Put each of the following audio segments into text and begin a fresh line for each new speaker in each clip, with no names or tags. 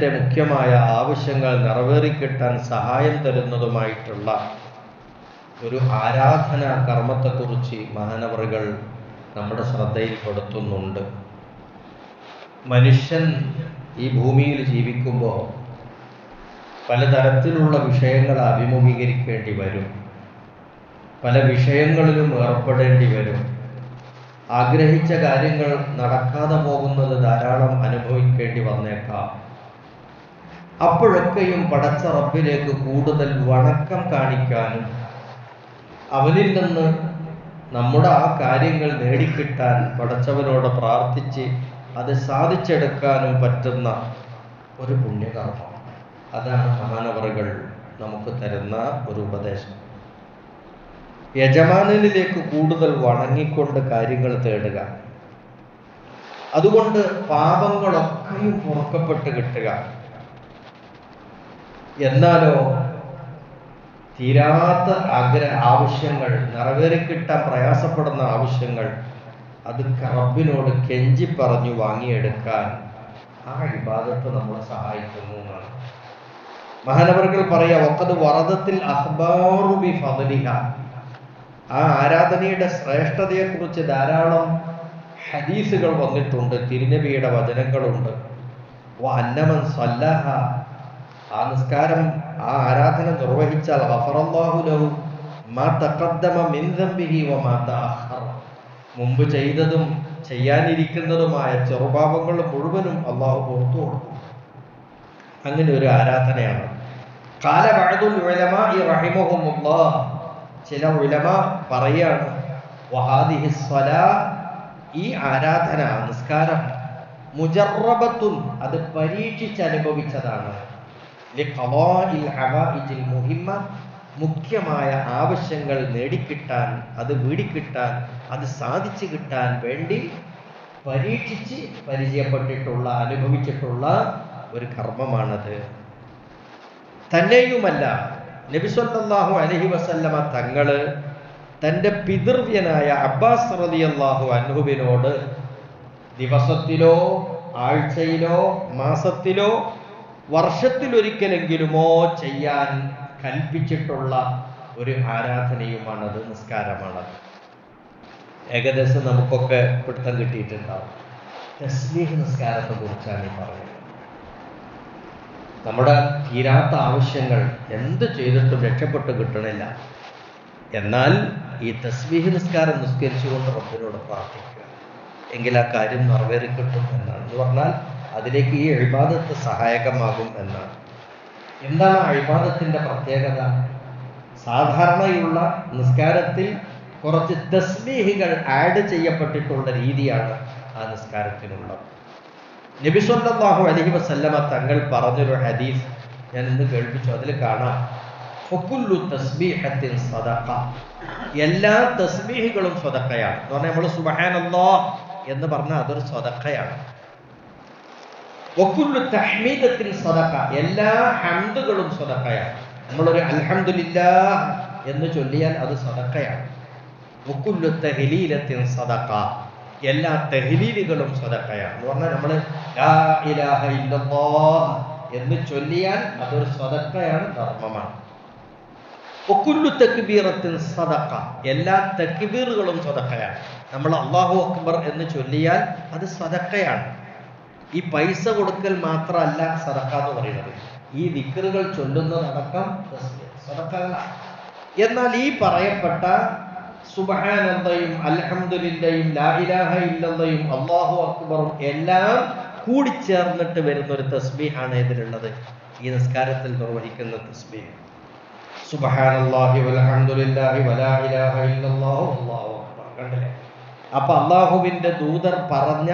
മനുഷ്യന്റെ മുഖ്യമായ ആവശ്യങ്ങൾ നിറവേറിക്കിട്ടാൻ സഹായം തരുന്നതുമായിട്ടുള്ള ഒരു ആരാധനാ കർമ്മത്തെക്കുറിച്ച് മഹാനവറുകൾ നമ്മുടെ ശ്രദ്ധയിൽപ്പെടുത്തുന്നുണ്ട്. മനുഷ്യൻ ഈ ഭൂമിയിൽ ജീവിക്കുമ്പോൾ പലതരത്തിലുള്ള വിഷയങ്ങൾ അഭിമുഖീകരിക്കേണ്ടി വരും. പല വിഷയങ്ങളിലും ഏർപ്പെടേണ്ടി വരും. ആഗ്രഹിച്ച കാര്യങ്ങൾ നടക്കാതെ പോകുന്നത് ധാരാളം അനുഭവിക്കേണ്ടി വന്നേക്കാം. അപ്പോഴൊക്കെയും പടച്ച റബ്ബിലേക്ക് കൂടുതൽ വണക്കം കാണിക്കാനും അവനിൽ നിന്ന് നമ്മുടെ ആ കാര്യങ്ങൾ നേടിക്കിട്ടാൻ പടച്ചവനോട് പ്രാർത്ഥിച്ച് അത് സാധിച്ചെടുക്കാനും പറ്റുന്ന ഒരു പുണ്യകർമ്മം. അതാണ് മഹാനവറുകൾ നമുക്ക് തരുന്ന ഒരു ഉപദേശം. യജമാനനിലേക്ക് കൂടുതൽ വണങ്ങിക്കൊണ്ട് കാര്യങ്ങൾ തേടുക. അതുകൊണ്ട് പാപങ്ങളൊക്കെയും പുറക്കപ്പെട്ട് കിട്ടുക. എന്നാലോ തീരാത്ത ആഗ്രഹ ആവശ്യങ്ങൾ നിറവേറിക്കിട്ടാൻ പ്രയാസപ്പെടുന്ന ആവശ്യങ്ങൾ അത് റബ്ബിനോട് കെഞ്ചി പറഞ്ഞു വാങ്ങിയെടുക്കാൻ ആ വിഭാഗത്ത് നമ്മളെ സഹായിക്കുന്നു എന്നാണ്. മഹാനവർകൾ പറയാ ഒക്കത് വറദത്തിൽ അഹ്ബാറുബി ഫതലിഹ ആ ആരാധനയുടെ ശ്രേഷ്ഠതയെക്കുറിച്ച് ധാരാളം ഹദീസുകൾ വന്നിട്ടുണ്ട് തിരുനബിയുടെ വചനങ്ങളുണ്ട്. അന്നമൻ സല്ലഹ ആ നിസ്കാരം ആ ആരാധന നിർവഹിച്ചാൽ ഗഫറല്ലാഹു ലഹു മാ തഖദ്ദമ മിൻ തഅഖറ മുമ്പ് ചെയ്തതും ചെയ്യാനിരിക്കുന്നതുമായ ചെറുപാപങ്ങൾ മുഴുവനും അള്ളാഹു പുറത്തു കൊടുക്കും. അങ്ങനെ ഒരു ആരാധനയാണ്. ചില ഉലമ പറയാണ് ഈ ആരാധന നിസ്കാരം മുജറബത്തുൻ അത് പരീക്ഷിച്ച് അനുഭവിച്ചതാണ് ലിഖളാഇൽ ഹവായിജിൽ മുഹിമ്മ മുഖ്യമായ ആവശ്യങ്ങൾ നേടിക്കിട്ടാൻ അത് വീടിക്കിട്ടാൻ അത് സാധിച്ചു കിട്ടാൻ വേണ്ടി പരീക്ഷിച്ച് പരിചയപ്പെട്ടിട്ടുള്ള അനുഭവിച്ചിട്ടുള്ള ഒരു കർമ്മമാണത്. തന്നെയുമല്ല നബിസ്വല്ലാഹു അലഹി വസല്ലമ തങ്ങൾ തന്റെ പിതൃവ്യനായ അബ്ബാസ് റളിയല്ലാഹു അനുഹുവിനോട് ദിവസത്തിലോ ആഴ്ചയിലോ മാസത്തിലോ വർഷത്തിലൊരിക്കലെങ്കിലുമോ ചെയ്യാൻ കൽപ്പിച്ചിട്ടുള്ള ഒരു ആരാധനയുമാണത് നിസ്കാരമാണത്. ഏകദേശം നമുക്കൊക്കെ പിടുത്തം കിട്ടിയിട്ടുണ്ടാവും. തസ്ലീഹ് നിസ്കാരത്തെ കുറിച്ചാണ് ഈ പറയുന്നത്. നമ്മുടെ തീരാത്ത ആവശ്യങ്ങൾ എന്ത് ചെയ്തിട്ടും രക്ഷപ്പെട്ട് കിട്ടണില്ല. എന്നാൽ ഈ തസ്ബീഹ് നിസ്കാരം നിസ്കരിച്ചുകൊണ്ട് റബ്ബിനോട് പ്രാർത്ഥിക്കുക. എങ്കിൽ ആ കാര്യം നിറവേറിക്കിട്ടും എന്നാണ്. എന്ന് പറഞ്ഞാൽ അതിലേക്ക് ഈ അഴിബാദത്ത് സഹായകമാകും എന്നാണ് എന്താണ് അഴിബാദത്തിന്റെ പ്രത്യേകത? സാധാരണയുള്ള നിസ്കാരത്തിൽ കുറച്ച് തസ്ബീഹുകൾ ആഡ് ചെയ്യപ്പെട്ടിട്ടുള്ള രീതിയാണ് ആ നിസ്കാരത്തിനുള്ളത്. നബിസ്വല്ലാഹു അലഹി വസല്ലമ തങ്ങൾ പറഞ്ഞൊരു ഹദീസ് ഞാൻ ഇന്ന് കേൾപ്പിച്ചു. അതിൽ കാണാം. ഫുക്കുല്ലു തസ്ബീഹത്തിൻ സദഖ. എല്ലാ തസ്ബീഹുകളും സ്വതക്കയാണ് എന്ന് പറഞ്ഞാൽ നമ്മൾ സുബഹാനല്ലോ എന്ന് പറഞ്ഞാൽ അതൊരു സ്വതക്കയാണ് വക്കുല്ലു തഹ്മീദത്തിൻ സദഖ എല്ലാ ഹംദുകളും സദക്കയാണ് നമ്മളൊരു അലഹമില്ല എന്ന് ചൊല്ലിയാൽ അത് സദക്കയാണ് ഒക്കുള്ളു തഹലീലത്തിൻ സദഖ എല്ലാ തെഹലീലുകളും സ്വതക്കയാണ് എന്ന് പറഞ്ഞാൽ നമ്മൾ ലാ ഇലാഹ ഇല്ലല്ലാഹ് എന്ന് ചൊല്ലിയാൽ അതൊരു സ്വതക്കയാണ് ധർമ്മമാണ്. ഒക്കുല്ലു തക്ബീറത്തിൻ സദക്ക എല്ലാ തക്ബീറുകളും സദക്കയാണ് നമ്മൾ അള്ളാഹു അക്ബർ എന്ന് ചൊല്ലിയാൽ അത് സദക്കയാണ് ഈ പൈസ കൊടുക്കൽ മാത്രമല്ല സദക്ക എന്ന് പറയുന്നത്. ഈ വിക്രുകൾ ചൊല്ലുന്നതടക്കം സദക്കകളാണ് എന്നാൽ ഈ പറയപ്പെട്ട സുബഹാനന്ദയും അൽഹംദുലില്ലയും ലാഹിലാഹ ഇല്ലയും അള്ളാഹു അക്ബറും എല്ലാം കൂടിച്ചേർന്നിട്ട് വരുന്ന ഒരു തസ്ബീഹാണ് ഇതിലുള്ളത്. ഈ നിസ്കാരത്തിൽ നിർവഹിക്കുന്ന തസ്ബീഹ് വലാ ഇലാഹ ഇല്ലല്ലാഹു അല്ലാഹു കണ്ടില്ലേ? അപ്പൊ അള്ളാഹുവിന്റെ ദൂതർ പറഞ്ഞ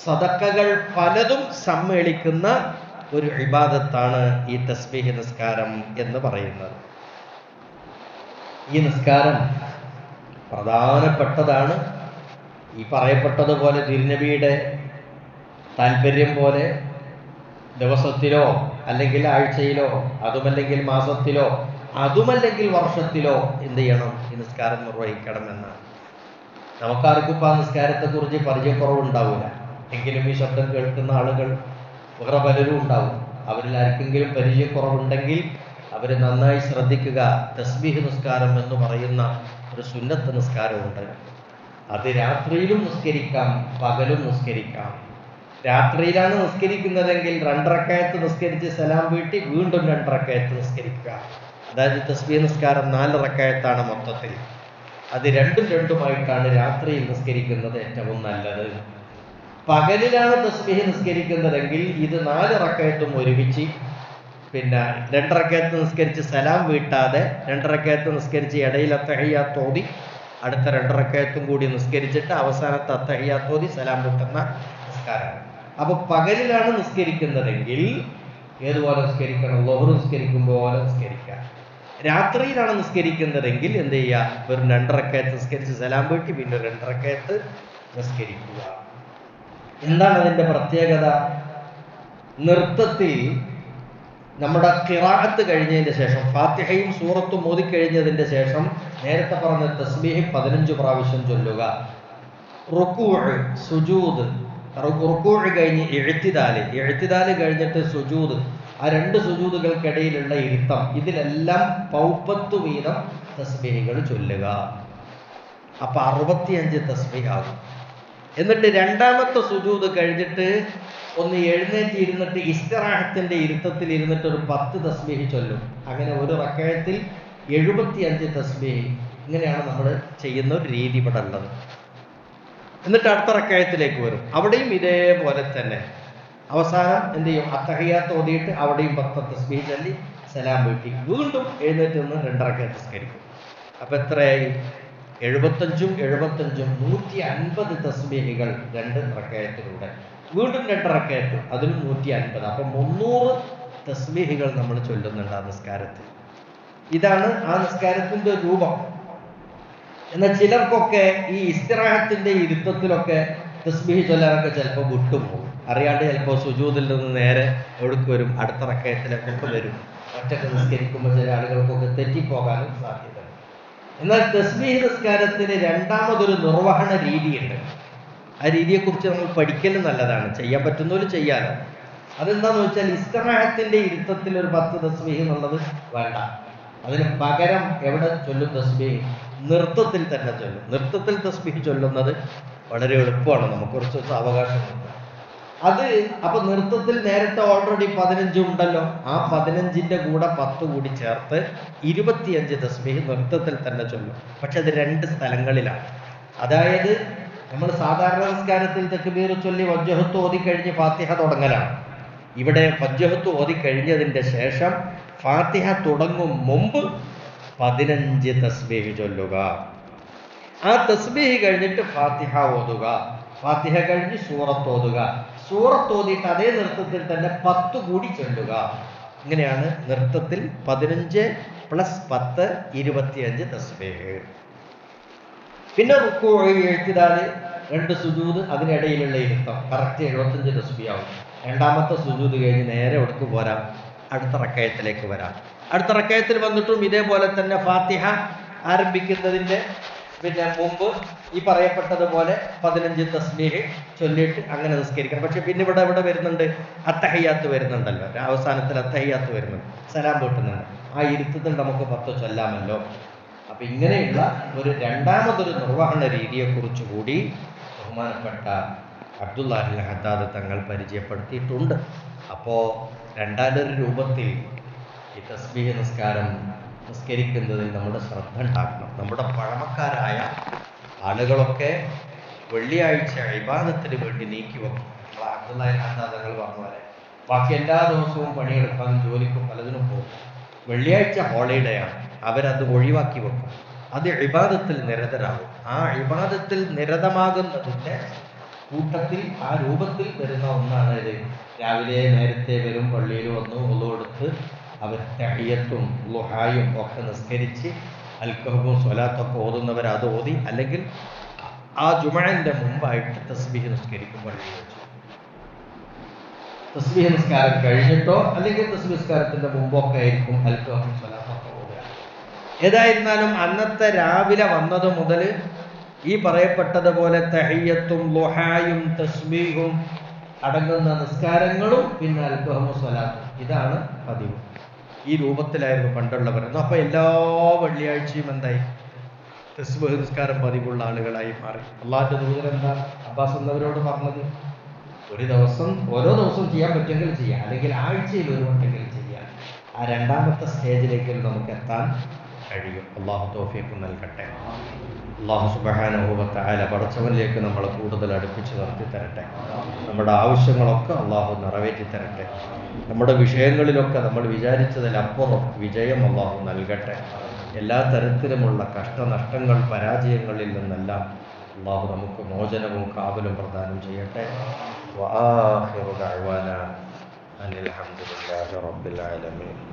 സദക്കകൾ പലതും സമ്മേളിക്കുന്ന ഒരു ഇബാദത്താണ് ഈ തസ്ബീഹ് നിസ്കാരം എന്ന് പറയുന്നത്. ഈ നിസ്കാരം പ്രധാനപ്പെട്ടതാണ്. ഈ പറയപ്പെട്ടതുപോലെ തിരുനബിയുടെ താല്പര്യം പോലെ ദിവസത്തിലോ അല്ലെങ്കിൽ ആഴ്ചയിലോ അതുമല്ലെങ്കിൽ മാസത്തിലോ അതുമല്ലെങ്കിൽ വർഷത്തിലോ എന്ത് ചെയ്യണം? ഈ നിസ്കാരം നിർവഹിക്കണം എന്നാണ് നമുക്കാർക്കും ഇപ്പം ആ നിസ്കാരത്തെക്കുറിച്ച് പരിചയക്കുറവുണ്ടാവില്ല. എങ്കിലും ഈ ശബ്ദം കേൾക്കുന്ന ആളുകൾ വേറെ പലരും ഉണ്ടാവും. അവരിൽ ആർക്കെങ്കിലും പരിചയക്കുറവുണ്ടെങ്കിൽ അവർ നന്നായി ശ്രദ്ധിക്കുക. തസ്ബീഹ് നിസ്കാരം എന്ന് പറയുന്ന ഒരു സുന്നത്ത് നിസ്കാരമുണ്ട്. അത് രാത്രിയിലും നിസ്കരിക്കാം പകലും നിസ്കരിക്കാം. രാത്രിയിലാണ് നിസ്കരിക്കുന്നതെങ്കിൽ രണ്ടരക്കയത്ത് നിസ്കരിച്ച് സലാം വീട്ടി വീണ്ടും രണ്ടരക്കയത്ത് നിസ്കരിക്കുക. അതായത് തസ്ബീഹ് നിസ്കാരം നാല് റക്കയത്താണ് മൊത്തത്തിൽ. അത് രണ്ടും രണ്ടുമായിട്ടാണ് രാത്രിയിൽ നിസ്കരിക്കുന്നത് ഏറ്റവും നല്ലത്. പകലിലാണ് തസ്ബീഹ് നിസ്കരിക്കുന്നതെങ്കിൽ ഇത് നാല് റക്കയത്തും ഒരുമിച്ച് പിന്നെ രണ്ടരക്കയത്ത് നിസ്കരിച്ച് സലാം വീട്ടാതെ രണ്ടരക്കയത്ത് നിസ്കരിച്ച് ഇടയിൽ അത്തഹയ്യാത്ത് ഓതി അടുത്ത രണ്ടരക്കയത്തും കൂടി നിസ്കരിച്ചിട്ട് അവസാനത്തെ അത്തഹയ്യാത്ത് ഓതി സലാം വീട്ടുന്ന നിസ്കാരം അപ്പൊ പകലിലാണ് നിസ്കരിക്കുന്നതെങ്കിൽ ഏതുപോലെ നിസ്കരിക്കണം? ലോഹർ നിസ്കരിക്കുമ്പോൾ പോലെ നിസ്കരിക്കാം രാത്രിയിലാണ് നിസ്കരിക്കുന്നതെങ്കിൽ എന്ത് ചെയ്യുക? വെറും രണ്ടരക്കയത്ത് നിസ്കരിച്ച് സലാം വീട്ടി പിന്നെ രണ്ടരക്കയത്ത് നിസ്കരിക്കുക. എന്താണ് അതിന്റെ പ്രത്യേകത? നൃത്തത്തിൽ നമ്മുടെ കിറാഹത്ത് കഴിഞ്ഞതിന് ശേഷം ഫാത്തിഹയും സൂറത്തും മോദിക്കഴിഞ്ഞതിന്റെ ശേഷം നേരത്തെ പറഞ്ഞ തസ്ബീഹ് പതിനഞ്ച് പ്രാവശ്യം ചൊല്ലുക. റുക്കൂഴ് സുജൂദ്. റുക്കൂഴ് കഴിഞ്ഞ് എഴുത്തിതാൽ എഴുത്തിതാൽ കഴിഞ്ഞിട്ട് സുജൂദ്. ആ രണ്ട് സുജൂദുകൾക്കിടയിലുള്ള ഇരുത്തം. ഇതിലെല്ലാം പൗപ്പത്തു വീതം തസ്ബീഹുകൾ ചൊല്ലുക. അപ്പൊ അറുപത്തിയഞ്ച് തസ്ബീഹ് ആകും എന്നിട്ട് രണ്ടാമത്തെ സുജൂത് കഴിഞ്ഞിട്ട് ഒന്ന് എഴുന്നേറ്റ് ഇരുന്നിട്ട് ഇസ്തറാഹത്തിന്റെ ഇരുത്തത്തിൽ ഇരുന്നിട്ട് ഒരു പത്ത് തസ്ബീഹ് ചൊല്ലും. അങ്ങനെ ഒരു റക്കയത്തിൽ എഴുപത്തിയഞ്ച് തസ്ബീഹ് ഇങ്ങനെയാണ് നമ്മൾ ചെയ്യുന്ന ഒരു രീതി ഇവിടെ ഉള്ളത്. എന്നിട്ട് അടുത്ത റക്കയത്തിലേക്ക് വരും. അവിടെയും ഇതേപോലെ തന്നെ. അവസാനം എന്ത് ചെയ്യും? അത്തഹയ്യാത്ത് ഓതിയിട്ട് അവിടെയും പത്ത് തസ്ബീഹ് ചൊല്ലി സലാം വീട്ടി വീണ്ടും എഴുന്നേറ്റ് നിന്ന് രണ്ടറക്കയത്ത് സ്കരിക്കും അപ്പൊ എത്രയായി? എഴുപത്തഞ്ചും എഴുപത്തഞ്ചും നൂറ്റി അൻപത് തസ്ബീഹികൾ രണ്ട് റക്കയത്തിലൂടെ. വീണ്ടും രണ്ട് റക്കയത്ത് അതിലും നൂറ്റി അൻപത് അപ്പൊ മുന്നൂറ് തസ്ബീഹികൾ നമ്മൾ ചൊല്ലുന്നുണ്ട് ആ നിസ്കാരത്തിൽ. ഇതാണ് ആ നിസ്കാരത്തിന്റെ രൂപം. എന്നാൽ ചിലർക്കൊക്കെ ഈ ഇസ്തിറാഹത്തിന്റെ ഇരുത്തത്തിലൊക്കെ തസ്ബീഹ് ചൊല്ലാനൊക്കെ ചിലപ്പോൾ വിട്ടുപോകും. അറിയാണ്ട് ചിലപ്പോൾ സുജൂതിൽ നിന്ന് നേരെ എവിടേക്ക് വരും? അടുത്ത റക്കയത്തിലൊക്കെ വരും. ഒറ്റയ്ക്ക് നിസ്കരിക്കുമ്പോൾ ചില ആളുകൾക്കൊക്കെ തെറ്റിപ്പോകാനും സാധ്യത എന്നാൽ തസ്ബീഹ് നിസ്കാരത്തിന് രണ്ടാമതൊരു നിർവഹണ രീതിയുണ്ട്. ആ രീതിയെക്കുറിച്ച് നമ്മൾ പഠിക്കലും നല്ലതാണ്. ചെയ്യാൻ പറ്റുന്നവർ ചെയ്യാനോ അതെന്താന്ന് വെച്ചാൽ ഇസ്തറാഹത്തിന്റെ ഇരുത്തത്തിൽ ഒരു പത്ത് തസ്ബീഹ് എന്നുള്ളത് വേണ്ട. അതിന് പകരം എവിടെ ചൊല്ലും തസ്ബീഹ്? നൃത്തത്തിൽ തന്നെ ചൊല്ലും. നൃത്തത്തിൽ തസ്ബീഹ് ചൊല്ലുന്നത് വളരെ എളുപ്പമാണ്. നമുക്ക് കുറച്ച് അവകാശം അവകാശമുണ്ട്. അത് അപ്പൊ നൃത്തത്തിൽ നേരത്തെ ഓൾറെഡി പതിനഞ്ച് ഉണ്ടല്ലോ. ആ പതിനഞ്ചിന്റെ കൂടെ പത്ത് കൂടി ചേർത്ത് ഇരുപത്തിയഞ്ച് തസ്ബീഹ് നൃത്തത്തിൽ തന്നെ ചൊല്ലും. പക്ഷെ അത് രണ്ട് സ്ഥലങ്ങളിലാണ്. അതായത് നമ്മൾ സാധാരണ സംസ്കാരത്തിൽ തെക്കുബീർ ചൊല്ലി വജ്ജഹത്ത് ഓതിക്കഴിഞ്ഞ് ഫാത്തിഹ തുടങ്ങലാണ്. ഇവിടെ വജ്ജഹത്ത് ഓതി കഴിഞ്ഞതിന്റെ ശേഷം ഫാത്തിഹ തുടങ്ങും മുമ്പ് പതിനഞ്ച് തസ്ബീഹ് ചൊല്ലുക. ആ തസ്ബീഹ് കഴിഞ്ഞിട്ട് ഫാത്തിഹ ഓതുക. ഫാത്തിഹ കഴിഞ്ഞ് സൂറത്ത് ഓതുക. സൂറത്ത് ഓതിയിട്ട് അതേ നൃത്തത്തിൽ തന്നെ പത്ത് കൂടി ചൊല്ലുക. ഇങ്ങനെയാണ് നൃത്തത്തിൽ പതിനഞ്ച് പ്ലസ് പത്ത് ഇരുപത്തിയഞ്ച് തസ്ബീഹ്. പിന്നെ റുക്കു രണ്ട് സുജൂത് അതിനിടയിലുള്ള ഇരുത്തം. കറക്റ്റ് എഴുപത്തഞ്ച് തസ്ബിയാവും രണ്ടാമത്തെ സുജൂത് കഴിഞ്ഞ് നേരെ ഒടുക്ക് പോരാം. അടുത്ത റക്കയത്തിലേക്ക് വരാം. അടുത്ത റക്കയത്തിൽ വന്നിട്ടും ഇതേപോലെ തന്നെ ഫാത്തിഹ ആരംഭിക്കുന്നതിന്റെ പിന്നെ മുമ്പ് ഈ പറയപ്പെട്ടതുപോലെ പതിനഞ്ച് തസ്ബീഹ് ചൊല്ലിയിട്ട് അങ്ങനെ നിസ്കരിക്കണം. പക്ഷെ പിന്നെ ഇവിടെ ഇവിടെ വരുന്നുണ്ട്? അത്തഹയ്യാത്ത് വരുന്നുണ്ടല്ലോ. അവസാനത്തിൽ അത്തഹയ്യാത്ത് വരുന്നുണ്ട്. സലാം പൊട്ടുന്നുണ്ട്. ആ ഇരുത്തത്തിൽ നമുക്ക് പത്ത് ചൊല്ലാമല്ലോ. അപ്പൊ ഇങ്ങനെയുള്ള ഒരു രണ്ടാമതൊരു നിർവഹണ രീതിയെക്കുറിച്ച് കൂടി ബഹുമാനപ്പെട്ട അബ്ദുല്ലാഹിൽ ഹദ്ദാദ് തങ്ങൾ പരിചയപ്പെടുത്തിയിട്ടുണ്ട്. അപ്പോൾ രണ്ടാമതൊരു രൂപത്തിൽ ഈ തസ്ബീഹ് നിസ്കാരം നിസ്കരിക്കുന്നതിൽ നമ്മുടെ ശ്രദ്ധ ഉണ്ടാക്കണം നമ്മുടെ പഴമക്കാരായ ആളുകളൊക്കെ വെള്ളിയാഴ്ച ഇബാദത്തിന് വേണ്ടി നീക്കി വെക്കും. അബ്ദുള്ളങ്ങൾ പറഞ്ഞ പോലെ. ബാക്കി എല്ലാ ദിവസവും പണിയെടുക്കാനും ജോലിക്കും പലതിനും പോകും. വെള്ളിയാഴ്ച ഹോളിഡേ ആണ്. അവരത് ഒഴിവാക്കി വെക്കും. അത് ഇബാദത്തിൽ നിരതരാകും. ആ ഇബാദത്തിൽ നിരതമാകുന്നതിന്റെ കൂട്ടത്തിൽ ആ രൂപത്തിൽ വരുന്ന ഒന്നാണ് ഇത്. രാവിലെ നേരത്തെ വരും പള്ളിയിൽ വന്നു ഒന്നുകൊടുത്ത് അവർ തഹിയത്തും ലുഹായും ഒക്കെ നിസ്കരിച്ച് അൽക്കഹബും സ്വലാത്തൊക്കെ ഓതുന്നവർ അത് ഓതി അല്ലെങ്കിൽ ആ ജുമഴന്റെ മുമ്പായിട്ട് തസ്ബീഹ് നിസ്കരിക്കുമ്പോൾ തസ്ബീഹ് നിസ്കാരം കഴിഞ്ഞിട്ടോ അല്ലെങ്കിൽ തസ്ബീഹ് നിസ്കാരത്തിന്റെ മുമ്പൊക്കെ ആയിരിക്കും അൽക്കഹബും സ്വലാത്തൊക്കെ ഓതുക. ഏതായിരുന്നാലും അന്നത്തെ രാവിലെ വന്നത് മുതൽ ഈ പറയപ്പെട്ടതുപോലെ തഹയ്യത്തും ലുഹായും തസ്ബീഹും അടങ്ങുന്ന നിസ്കാരങ്ങളും പിന്നെ അൽക്കഹമു സ്വലാത്തും ഇതാണ് പതിവ്. ഈ രൂപത്തിലായിരുന്നു പണ്ടുള്ളവർ. അപ്പൊ എല്ലാ വെള്ളിയാഴ്ചയും എന്തായി? തസ്ബഹ് നിസ്കാരം പതിവുള്ള ആളുകളായി മാറി. അള്ളാഹിന്റെ ദൂതൻ എന്താ? അബ്ബാസ് എന്നവരോട് പറഞ്ഞത്? ഒരു ദിവസം ഓരോ ദിവസവും ചെയ്യാൻ പറ്റുമെങ്കിൽ ചെയ്യാം. അല്ലെങ്കിൽ ആഴ്ചയിൽ ഒരു വട്ടെങ്കിലും ചെയ്യാം. ആ രണ്ടാമത്തെ സ്റ്റേജിലേക്ക് നമുക്ക് എത്താൻ കഴിയും. അള്ളാഹു തോഫിയൊക്കെ നൽകട്ടെ. അള്ളാഹു സുബഹാനുഭവത്തായ പടച്ചവനിലേക്ക് നമ്മളെ കൂടുതൽ അടുപ്പിച്ച് നിർത്തി തരട്ടെ. നമ്മുടെ ആവശ്യങ്ങളൊക്കെ അള്ളാഹു നിറവേറ്റി തരട്ടെ. നമ്മുടെ വിഷയങ്ങളിലൊക്കെ നമ്മൾ വിചാരിച്ചതിലപ്പുറം വിജയം അള്ളാഹു നൽകട്ടെ. എല്ലാ തരത്തിലുമുള്ള കഷ്ടനഷ്ടങ്ങൾ പരാജയങ്ങളിൽ നിന്നെല്ലാം അള്ളാഹു നമുക്ക് മോചനവും കാവലും പ്രദാനം ചെയ്യട്ടെ. വാഹിറുദാന അനിൽ അഹമ്മദില്ലാഹി റബ്ബിൽ ആലമീൻ.